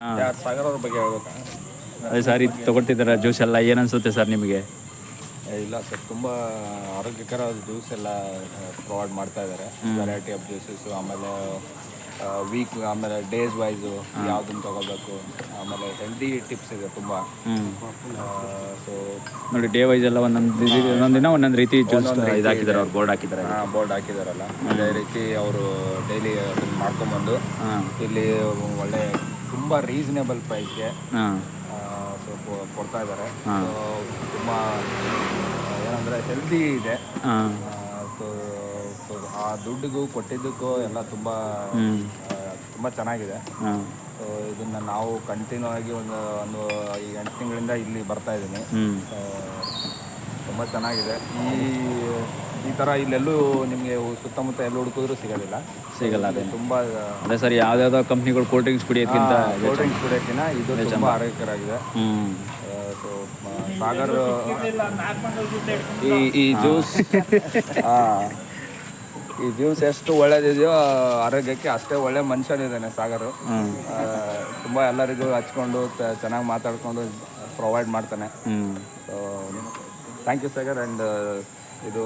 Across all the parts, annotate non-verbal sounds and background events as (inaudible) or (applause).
ಹಾಂ. ಸಾಗರ್ ಬಗ್ಗೆ ಹೇಳ್ಬೇಕಾ? ಅದೇ ಸರ್ ಇದು ತೊಗೊಳ್ತಿದ್ದೀರ ಜ್ಯೂಸ್ ಎಲ್ಲ? ಏನು ಅನಿಸುತ್ತೆ ಸರ್ ನಿಮಗೆ? ಇಲ್ಲ ಸರ್ ತುಂಬ ಆರೋಗ್ಯಕರ ಜ್ಯೂಸ್ ಎಲ್ಲ ಪ್ರೊವೈಡ್ ಮಾಡ್ತಾ ಇದ್ದಾರೆ. ವೆರೈಟಿ ಆಫ್ ಜ್ಯೂಸಸ್ ಆಮೇಲೆ ವೀಕ್ ಆಮೇಲೆ ಡೇಸ್ ವೈಸು ಯಾವ್ದನ್ನ ತಗೋಬೇಕು ಆಮೇಲೆ ಹೆಲ್ದಿ ಟಿಪ್ಸ್ ಇದೆ ತುಂಬ. ಸೊ ನೋಡಿ ಡೇ ವೈಸ್ ಎಲ್ಲ ಒಂದೊಂದು ಒಂದೊಂದು ದಿನ ಒಂದೊಂದು ರೀತಿ ಜ್ಯೂಸ್ ಇದಾಕಿದ್ದಾರೆ ಅವ್ರು ಬೋರ್ಡ್ ಹಾಕಿದ್ದಾರೆ ಬೋರ್ಡ್ ಹಾಕಿದಾರಲ್ಲ ಅದೇ ರೀತಿ ಅವರು ಡೈಲಿ ಅದನ್ನು ಮಾಡ್ಕೊಂಬಂದು ಇಲ್ಲಿ ಒಳ್ಳೆ ತುಂಬ ರೀಸನೇಬಲ್ ಪ್ರೈಸ್ಗೆ ಸ್ವಲ್ಪ ಸೊ ಕೊಡ್ತಾ ಇದ್ದಾರೆ. ತುಂಬ ಏನಂದರೆ ಹೆಲ್ದಿ ಇದೆ. ಸೊ ಸೊ ಆ ದುಡ್ಡಿಗೂ ಕೊಟ್ಟಿದ್ದಕ್ಕೂ ಎಲ್ಲ ತುಂಬ ತುಂಬಾ ಚೆನ್ನಾಗಿದೆ. ಸೊ ಇದನ್ನು ನಾವು ಕಂಟಿನ್ಯೂ ಆಗಿ ಒಂದು ಒಂದು ಈ ಎಂಟು ತಿಂಗಳಿಂದ ಇಲ್ಲಿ ಬರ್ತಾ ಇದ್ದೀನಿ. ತುಂಬ ಚೆನ್ನಾಗಿದೆ. ಈ ಈ ಥರ ಇಲ್ಲೆಲ್ಲೂ ನಿಮಗೆ ಸುತ್ತಮುತ್ತ ಎಲ್ಲ ಹುಡುಕಿದ್ರು ಸಿಗೋದಿಲ್ಲ. ಸಿಗಲ್ಲ ಅದೇ. ತುಂಬ ಅದೇ ಸರಿ ಯಾವ್ದಾವ್ದೋ ಕಂಪ್ನಿಗಳು ಕೋಲ್ಡ್ ಡ್ರಿಂಕ್ಸ್ ಕುಡಿಯೋದ್ಕಿಂತ ಕೋಲ್ಡ್ ಡ್ರಿಂಕ್ಸ್ ಕುಡಿಯೋಕ್ಕಿಂತ ಇದು ತುಂಬ ಆರೋಗ್ಯಕರಾಗಿದೆ. ಸೊ ಸಾಗರ್ ಈ ಈ ಜ್ಯೂಸ್ ಈ ಜ್ಯೂಸ್ ಎಷ್ಟು ಒಳ್ಳೇದಿದೆಯೋ ಆರೋಗ್ಯಕ್ಕೆ ಅಷ್ಟೇ ಒಳ್ಳೆ ಮನುಷ್ಯನಿದ್ದಾನೆ ಸಾಗರ್. ತುಂಬ ಎಲ್ಲರಿಗೂ ಹಚ್ಕೊಂಡು ಚೆನ್ನಾಗಿ ಮಾತಾಡ್ಕೊಂಡು ಪ್ರೊವೈಡ್ ಮಾಡ್ತಾನೆ. So thank you Sagar and ಇದು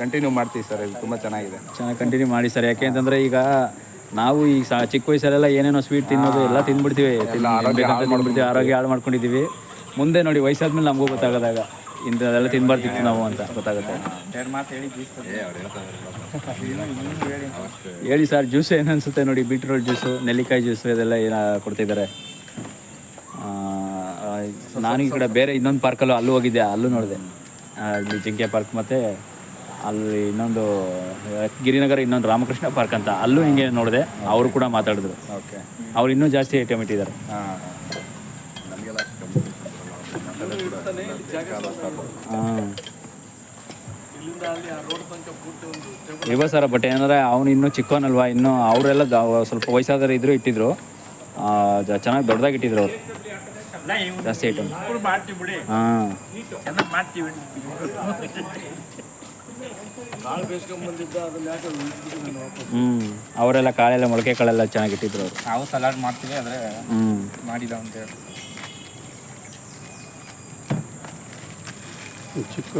ಕಂಟಿನ್ಯೂ ಮಾಡ್ತೀವಿ ಸರ್ ಇದು ತುಂಬ ಚೆನ್ನಾಗಿದೆ. ಚೆನ್ನಾಗಿ ಕಂಟಿನ್ಯೂ ಮಾಡಿ ಸರ್ ಯಾಕೆ ಅಂತಂದ್ರೆ ಈಗ ನಾವು ಈ ಸಹ ಚಿಕ್ಕ ವಯಸ್ಸಲ್ಲೆಲ್ಲ ಏನೇನೋ ಸ್ವೀಟ್ ತಿನ್ನೋದು ಎಲ್ಲ ತಿಂದ್ಬಿಡ್ತೀವಿ ತಿಂದ್ಬಿಡ್ತೀವಿ ಆರೋಗ್ಯ ಹಾಳು ಮಾಡ್ಕೊಂಡಿದ್ದೀವಿ. ಮುಂದೆ ನೋಡಿ ವಯಸ್ಸಾದ್ಮೇಲೆ ನಮಗೂ ಗೊತ್ತಾಗೋದಾಗ ಇಂಥದ್ದೆಲ್ಲ ತಿನ್ಬಾರ್ದಿತ್ತು ನಾವು ಅಂತ. ಗೊತ್ತಾಗುತ್ತೆ. ಎರಡು ಮಾತು ಹೇಳಿ ಹೇಳಿ. ಸರ್ ಜ್ಯೂಸ್ ಏನನ್ಸುತ್ತೆ ಅನಿಸುತ್ತೆ ನೋಡಿ ಬೀಟ್ರೂಟ್ ಜ್ಯೂಸು ನೆಲ್ಲಿಕಾಯಿ ಜ್ಯೂಸು ಇದೆಲ್ಲ ಏನು ಕೊಡ್ತಿದ್ದಾರೆ? ನಾನು ಈ ಕಡೆ ಬೇರೆ ಇನ್ನೊಂದು ಪಾರ್ಕಲ್ಲೂ ಅಲ್ಲೂ ಹೋಗಿದ್ದೆ ಅಲ್ಲೂ ನೋಡಿದೆ. ಅಲ್ಲಿ ಜಿಂಕೆ ಪಾರ್ಕ್ ಮತ್ತು ಅಲ್ಲಿ ಇನ್ನೊಂದು ಗಿರಿನಗರ ಇನ್ನೊಂದು ರಾಮಕೃಷ್ಣ ಪಾರ್ಕ್ ಅಂತ ಅಲ್ಲೂ ಹಿಂಗೆ ನೋಡಿದೆ. ಅವರು ಕೂಡ ಮಾತಾಡಿದ್ರು. ಓಕೆ ಅವ್ರು ಇನ್ನೂ ಜಾಸ್ತಿ ಐಟಮ್ ಇಟ್ಟಿದ್ದಾರೆ. ಹಾಂ ಇವ ಸರ ಬಟ್ ಏನಂದ್ರೆ ಅವನು ಇನ್ನೂ ಚಿಕ್ಕವನಲ್ವಾ ಇನ್ನೂ ಅವರೆಲ್ಲ ಸ್ವಲ್ಪ ವಯಸ್ಸಾದ್ರೆ ಇದ್ರು ಇಟ್ಟಿದ್ರು. ಚೆನ್ನಾಗಿ ದೊಡ್ಡದಾಗಿ ಇಟ್ಟಿದ್ರು ಅವರು. ಜಾಸ್ತಿ ಐಟಮ್ ಹಾಂ. ಹ್ಞೂ ಅವರೆಲ್ಲ ಕಾಳೆಲ್ಲ ಮೊಳಕೆ ಕಾಳೆಲ್ಲ ಚೆನ್ನಾಗಿ ಇಟ್ಟಿದ್ರು ಅವರು. ನಾವು ಸಲಾಡ್ ಮಾಡ್ತೀವಿ ಆದ್ರೆ ಹ್ಞೂ ಮಾಡಿದ ಅಂತ ಹೇಳಿ. ಚಿಕ್ಕ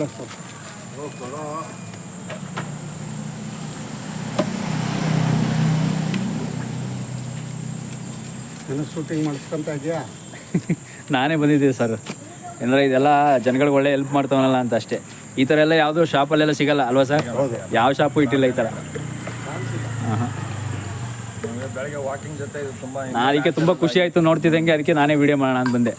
ಏನೋ ಶೂಟಿಂಗ್ ಮಾಡಿಸ್ಕೊಂತ ಇದೆಯಾ? (laughs) ನಾನೇ ಬಂದಿದ್ದೆ ಸರ್. ಅಂದರೆ ಇದೆಲ್ಲ ಜನಗಳಿಗೆ ಒಳ್ಳೆ ಹೆಲ್ಪ್ ಮಾಡ್ತಾವನಲ್ಲ ಅಂತ ಅಷ್ಟೇ. ಈ ಥರ ಎಲ್ಲ ಯಾವುದು ಶಾಪಲ್ಲೆಲ್ಲ ಸಿಗಲ್ಲ ಅಲ್ವಾ ಸರ್? ಯಾವ ಶಾಪು ಇಟ್ಟಿಲ್ಲ ಈ ಥರ. ಹಾಂ ಬೆಳಗ್ಗೆ ವಾಕಿಂಗ್ ಜೊತೆ ಇದು ತುಂಬ ನಾನು ಅದಕ್ಕೆ ತುಂಬ ಖುಷಿ ಆಯಿತು ನೋಡ್ತಿದ್ದಂಗೆ ಅದಕ್ಕೆ ನಾನೇ ವಿಡಿಯೋ ಮಾಡೋಣ ಅಂತ ಬಂದೆ.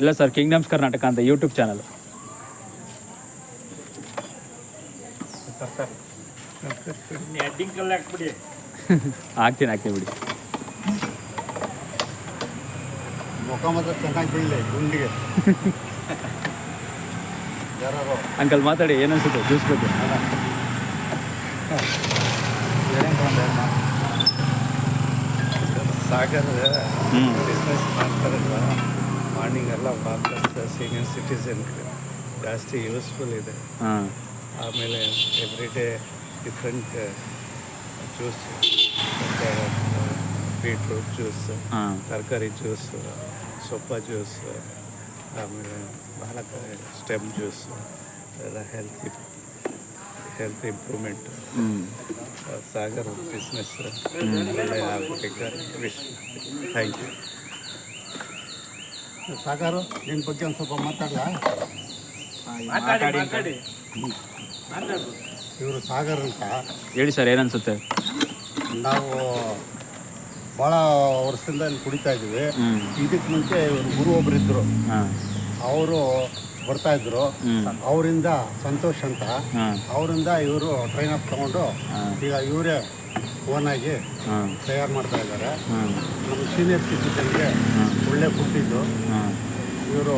ಇಲ್ಲ ಸರ್ ಕಿಂಗ್ಡಮ್ಸ್ ಕರ್ನಾಟಕ ಅಂತ ಯೂಟ್ಯೂಬ್ ಚಾನಲ್ ಹಾಕ್ತೀನಿ ಹಾಕ್ತೀನಿ ಬಿಡಿ. ಮುಖ ಮಾತ್ರ ಚೆನ್ನಾಗಿ ಬೀಳಲಿ ಗುಂಡಿಗೆ. ಯಾರು ಅಂಕಲ್ ಮಾತಾಡಿ ಏನು ಅನ್ಸುತ್ತೆ? ಜ್ಯೂಸ್ ಬಗ್ಗೆ. ಸಾಗರ್ ಬಿಸ್ನೆಸ್ ಮಾಡ್ತಾರಲ್ಲ ಮಾರ್ನಿಂಗ್ ಎಲ್ಲ ಸೀನಿಯರ್ ಸಿಟಿಸನ್ ಜಾಸ್ತಿ ಯೂಸ್ಫುಲ್ ಇದೆ. ಹಾಂ. ಆಮೇಲೆ every day different juice beetroot juice ತರಕಾರಿ ಜ್ಯೂಸ್ ಸೊಪ್ಪ ಜ್ಯೂಸ್ ಆಮೇಲೆ ಬಹಳ ಸ್ಟೆಮ್ ಜ್ಯೂಸ್ ಎಲ್ಲ ಹೆಲ್ತ್ ಹೆಲ್ತ್ ಇಂಪ್ರೂವ್ಮೆಂಟ್ ಹ್ಞೂ ಸಾಗರ್ ಬಿಸ್ನೆಸ್ ಒಳ್ಳೆ ಆಗಬೇಕ ವಿಶ್ ಥ್ಯಾಂಕ್ ಯು ಸಾಗರು ನಿನ್ನ ಬಗ್ಗೆ ಒಂದು ಸ್ವಲ್ಪ ಮಾತಾಡಲ? ಇವರು ಸಾಗರ್ ಅಂತ. ಹೇಳಿ ಸರ್ ಏನನ್ಸುತ್ತೆ? ನಾವು ಭಾಳ ವರ್ಷದಿಂದ ಇಲ್ಲಿ ಕುಡಿತಾ ಇದ್ದೀವಿ. ಇದಕ್ಕೆ ಮುಂಚೆ ಇವ್ರು ಗುರು ಒಬ್ರು ಅವರು ಬರ್ತಾ ಇದ್ರು. ಅವರಿಂದ ಸಂತೋಷ್ ಅಂತ. ಅವರಿಂದ ಇವರು ಟ್ರೈನ್ ಅಪ್ ತಗೊಂಡು ಈಗ ಇವರೇ ಓನಾಗಿ ತಯಾರು ಮಾಡ್ತಾ ಇದ್ದಾರೆ. ನಮ್ಮ ಸೀನಿಯರ್ ಸಿಟಿಸನ್ಗೆ ಒಳ್ಳೆ ಕೊಟ್ಟಿದ್ದು ಇವರು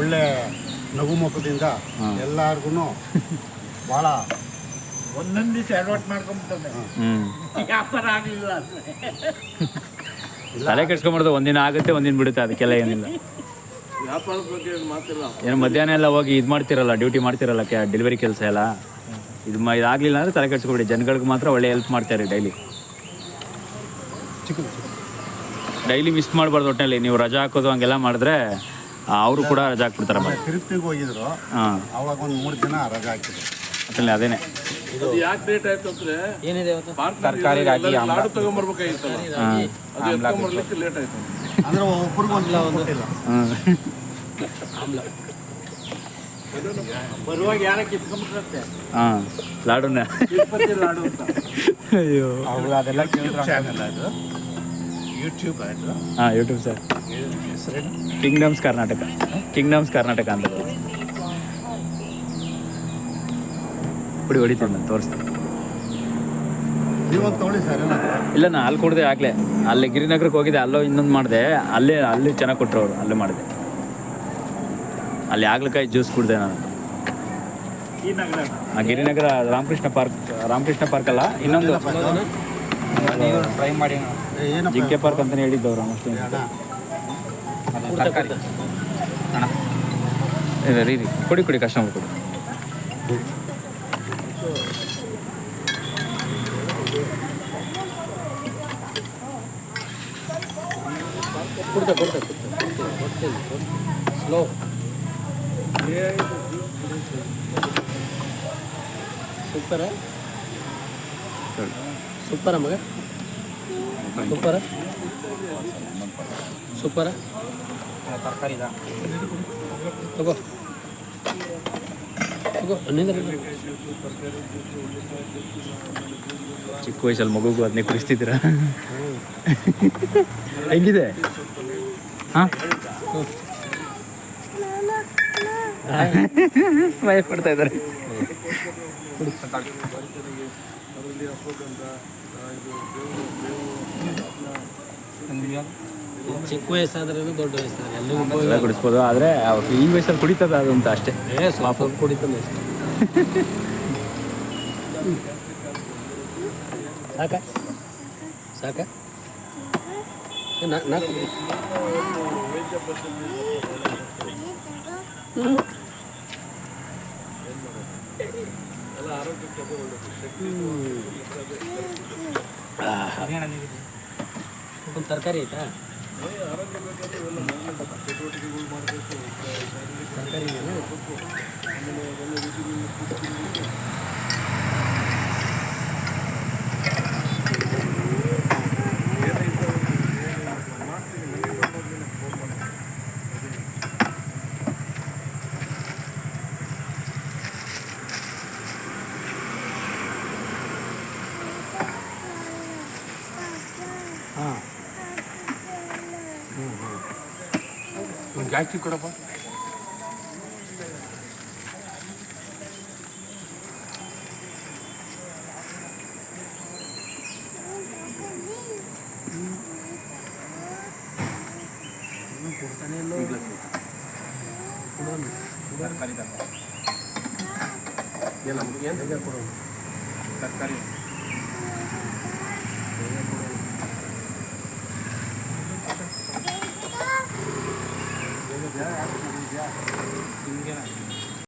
ಒಳ್ಳೆ ನಗುಮುಖದಿಂದ. ಎಲ್ಲಾರ್ಗು ಭಾಳ ಒಂದೊಂದು ದಿವಸ ಅಡ್ವರ್ಟ್ ಮಾಡ್ಕೊಂಬಿಟ್ಟದೆ ಹ್ಞೂ ವ್ಯಾಪಾರ ಆಗಲಿಲ್ಲ ಅಂದ್ರೆ. ತಲೆ ಕೆಡ್ಸ್ಕೊಂಬಾರ್ದು ಒಂದಿನ ಆಗುತ್ತೆ ಒಂದಿನ ಬಿಡುತ್ತೆ ಅದಕ್ಕೆಲ್ಲ ಏನಿಲ್ಲ. ವ್ಯಾಪಾರದ ಬಗ್ಗೆ ಏನು ಮಾತಿಲ್ಲ. ಏನು ಮಧ್ಯಾಹ್ನ ಎಲ್ಲ ಹೋಗಿ ಇದು ಮಾಡ್ತಿರಲ್ಲ ಡ್ಯೂಟಿ ಮಾಡ್ತಿರಲ್ಲ ಕ್ಯಾ ಡೆಲಿವರಿ ಕೆಲಸ ಎಲ್ಲ? ಇದು ಮ ಇದಾಗಲಿಲ್ಲ ಅಂದರೆ ತಲೆ ಕೆಡ್ಸ್ಕೊಬಿಡಿ ಜನಗಳಿಗೆ ಮಾತ್ರ ಒಳ್ಳೆ ಹೆಲ್ಪ್ ಮಾಡ್ತಾರೆ ಡೈಲಿ ಡೈಲಿ ಮಿಸ್ ಮಾಡಬಾರ್ದು ಒಟ್ಟಿನಲ್ಲಿ ನೀವು ರಜಾ ಹಾಕೋದು ಹಂಗೆಲ್ಲ ಮಾಡಿದ್ರೆ ಅವರು ಕೂಡ ರಜಾ ಹಾಕ್ಬಿಡ್ತಾರೆ ತಿರುಪ್ತಿಗೆ ಹೋಗಿದ್ರು ಹಾಂ. ಅವಾಗ ಒಂದು ಮೂರು ದಿನ ರಜಾ ಹಾಕಿದ್ರು. ಒಟ್ಟಿನಲ್ಲಿ ಅದೇನೆ. ಅದು ಯಾಕೆ ಲೇಟ್ ಆಯ್ತು ಅಂದ್ರೆ ಏನಿದೆ ತರಕಾರಿ ರಾಗಿ ಆಮ್ಲ. ಲಾಡು ತಗೊಂಬರ್ಬೇಕಾಗಿತ್ತಲ್ಲ. ಅದು ಎತ್ಕೊಂಬರ್ಲಿಕ್ಕೆ ಲೇಟ್ ಆಯ್ತು. ಅಂದ್ರೆ ಒಬ್ಬರಿಗೆ ಒಂದು ಕೊಟ್ಟಿಲ್ಲ. ಹಾಂ ಬರುವಾಗ ಯಾರ ಕಿತ್ಕೊಂಡ್ಬಿಟ್ರಂತೆ. ಹಾಂ ಲಾಡುನ. ತಿರುಪತಿ ಲಾಡು ಅಂತ. ಅಯ್ಯೋ. ಅವ್ರು ಅದೆಲ್ಲ ಚಾನಲ್ ಅದು. ಯೂಟ್ಯೂಬ್ ಅದು ಹಾಂ ಯೂಟ್ಯೂಬ್ ಸರ್ ಹೆಸರೇನು? ಕಿಂಗ್ಡಮ್ಸ್ ಕರ್ನಾಟಕ ಕಿಂಗ್ಡಮ್ಸ್ ಕರ್ನಾಟಕ ಅಂತ. ಬಿಡಿ ಹೊಡಿತೀನಿ ನಾನು ತೋರಿಸ್ತೀನಿ. ನೀವೊಂದು ತೊಗೊಳ್ಳಿ ಸರ್ ಇಲ್ಲ ನಾನು ಅಲ್ಲಿ ಕೊಡಿದೆ ಆಗಲೇ. ಅಲ್ಲಿ ಗಿರಿನಗರಕ್ಕೆ ಹೋಗಿದ್ದೆ ಅಲ್ಲೋ ಇನ್ನೊಂದು ಮಾಡಿದೆ. ಅಲ್ಲೇ ಅಲ್ಲಿ ಚೆನ್ನಾಗಿ ಕೊಟ್ಟರು ಅವರು ಅಲ್ಲೇ ಮಾಡಿದೆ. ಅಲ್ಲಿ ಆಗ್ಲಕಾಯಿ ಜ್ಯೂಸ್ ಕುಡಿದೆ ನಾನು. ಆ ಗಿರಿನಗರ ರಾಮಕೃಷ್ಣ ಪಾರ್ಕ್ ರಾಮಕೃಷ್ಣ ಪಾರ್ಕ್ ಅಲ್ಲ ಇನ್ನೊಂದು. ಟ್ರೈ ಮಾಡಿ ಜಿಂಕೆ ಪಾರ್ಕ್ ಅಂತಲೇ ಅವರು ಅಷ್ಟೇ ರೀ ರೀ ಕೊಡಿ ಕೊಡಿ ಕಸ್ಟಮರ್ ಕೊಡಿ. ಕೊಡ್ತೆ ಕೊಡ್ತೆ ಸ್ಲೋ ಸೂಪರ ಸೂಪರ ಮಗ ಸೂಪರ ಸೂಪರ ತರಕಾರಿ ತಗೋ. ಚಿಕ್ಕ ವಯಸ್ಸಲ್ಲಿ ಮಗುಗೂ ಅದನ್ನೇ ಕುಡಿಸ್ತಿದ್ದೀರಾ? ಹೆಂಗಿದೆ? ಹಾಂ? ಭಯ ಪಡ್ತಾ ಇದ್ದಾರೆ. ಚಿಕ್ಕ ವಯಸ್ಸಾದ್ರೂ ದೊಡ್ಡ ವಯಸ್ಸಾದ್ರೆ ಎಲ್ಲರಿಗೂ ಎಲ್ಲ ಕುಡಿಸ್ಬೋದು ಆದರೆ ಅವ್ರು ಈ ವಯಸ್ಸಲ್ಲಿ ಕುಡಿತದ ಅದು ಅಂತ ಅಷ್ಟೇ. ಏ ಸ್ವಲ್ಪ ಕುಡಿತಾನೆ ಅಷ್ಟೇ. ಸಾಕ? ಸಾಕ? ನಾ. ತರಕಾರಿ ಆಯ್ತಾ ತರಕಾರಿ ಇದೆಯಾ? ಒಂದು ಜಾಸ್ತಿ ಕೊಡಪ್ಪ ತರಕಾರಿ ತರಕಾರಿ 应该.